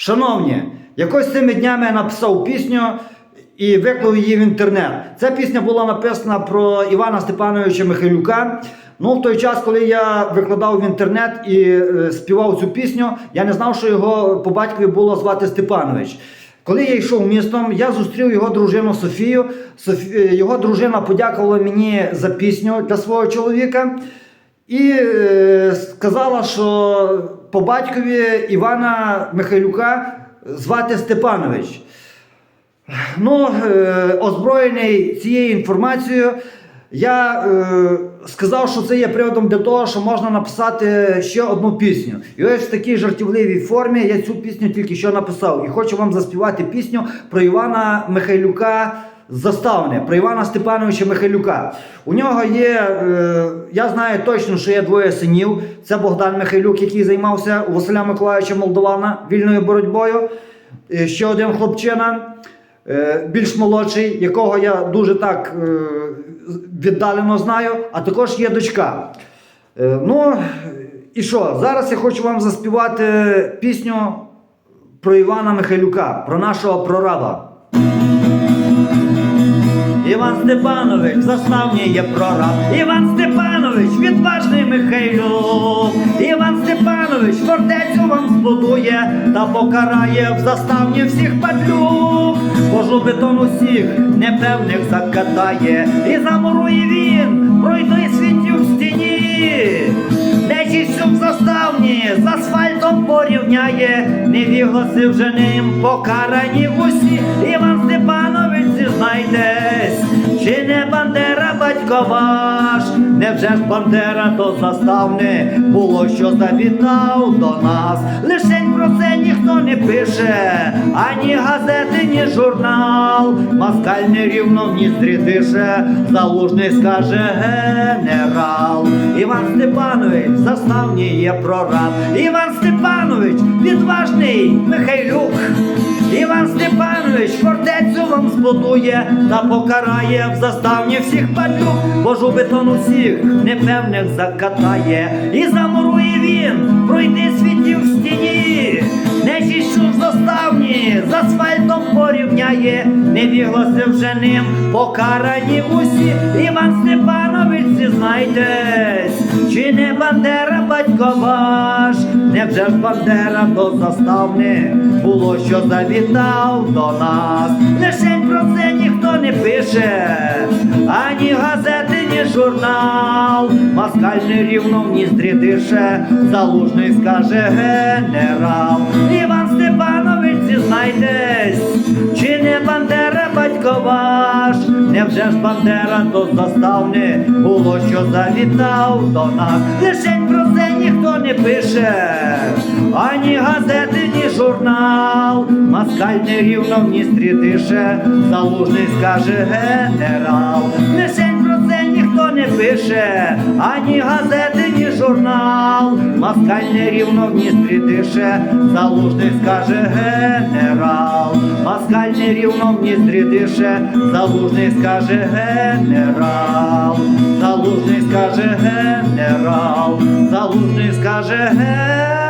Шановні, якось цими днями я написав пісню і виклав її в інтернет. Ця пісня була написана про Івана Степановича Михайлюка. Ну, в той час, коли я викладав в інтернет і е, співав цю пісню, я не знав, що його по батькові було звати Степанович. Коли я йшов містом, я зустрів його дружину Софію. Софі... е, Його дружина подякувала мені за пісню для свого чоловіка. І е, сказала, що по батькові Івана Михайлюка звати Степанович. Ну, е, озброєний цією інформацією, я е, сказав, що це є приводом для того, що можна написати ще одну пісню. І ось в такій жартівливій формі я цю пісню тільки що написав. І хочу вам заспівати пісню про Івана Михайлюка з заставни, про Івана Степановича Михайлюка. У нього є, е, я знаю точно, що є двоє синів. Це Богдан Михайлюк, який займався у Василя Миколаївича Молдована вільною боротьбою. Е, Ще один хлопчина е, більш молодший, якого я дуже так е, віддалено знаю, а також є дочка. Е, Ну, і що? Зараз я хочу вам заспівати пісню про Івана Михайлюка, про нашого прораба. Іван Степанович, заставній є прораб. Іван Степанович, відважний Михайлюк. Іван Степанович, фортецю вам збудує та покарає в заставні всіх падлюк. Божу бетон усіх непевних закатає, і замурує він, пройди світів в стіні. Нечість в заставні з асфальтом порівняє, невігласи вже ним покарані усі. Іван Бандера? Невже ж Бандера то заставне було, що завітав до нас? Лишень про це ніхто не пише, ані газети, ні журнал. Москаль нерівно в ніздрі дише, залужний скаже генерал. Іван Степанович, заставній є прораб. Іван Степанович, відважний Михайлюк. Іван Степанович фортецю вам збудує та покарає в заставні всіх падлюк, божу бетон усіх непевних закатає, і замурує він, пройди світів в стіні, нечищу в заставні, з асфальтом порівняє, невігласи вже ним покарані усі. Іван Степанович, зізнайтесь, чи не Бандера батько ваш, невже ж Бандера до заставни було, що завітав до нас. Лишень про це ніхто не пише, ані газети, ні журнал. Москаль нерівно в ніздрі дише, залужний скаже генерал. Іван Степанович, невже ж Бандера до заставни було, що завітав до нас. Лишень про це ніхто не пише, ані газети, ні журнал. Москаль нерівно в ністрі дише, залужний скаже генерал. Лишень про це ніхто не пише, ані газети, ні журнал. Москаль рівно в ністрі дише, залужний скаже генерал. Москаль рівно в ністрі дише, залужний скаже генерал. Залужний скаже генерал, залужний скаже генерал.